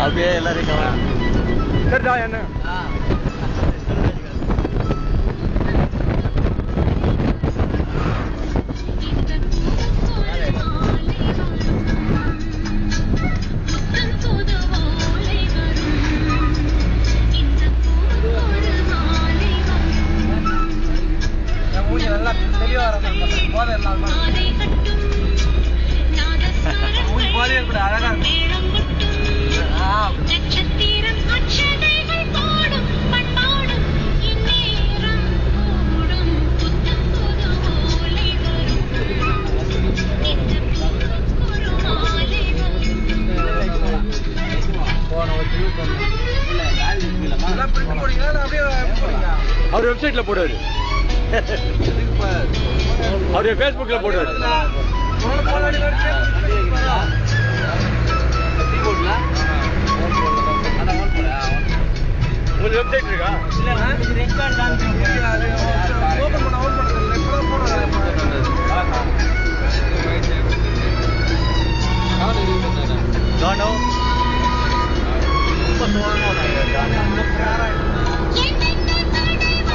அப்படியே எல்லாரையும் சரிடா என்ன மாலை வரும் எல்லாம் பிரிண்ட் போடுறீங்களா இல்ல அப்படியே போடுறீங்களா அவர் வெப்சைட்ல போடுவாரு அவருடைய ஃபேஸ்புக்ல போடுவாரு உங்களுக்கு வெப்சைட் இருக்கா? இல்ல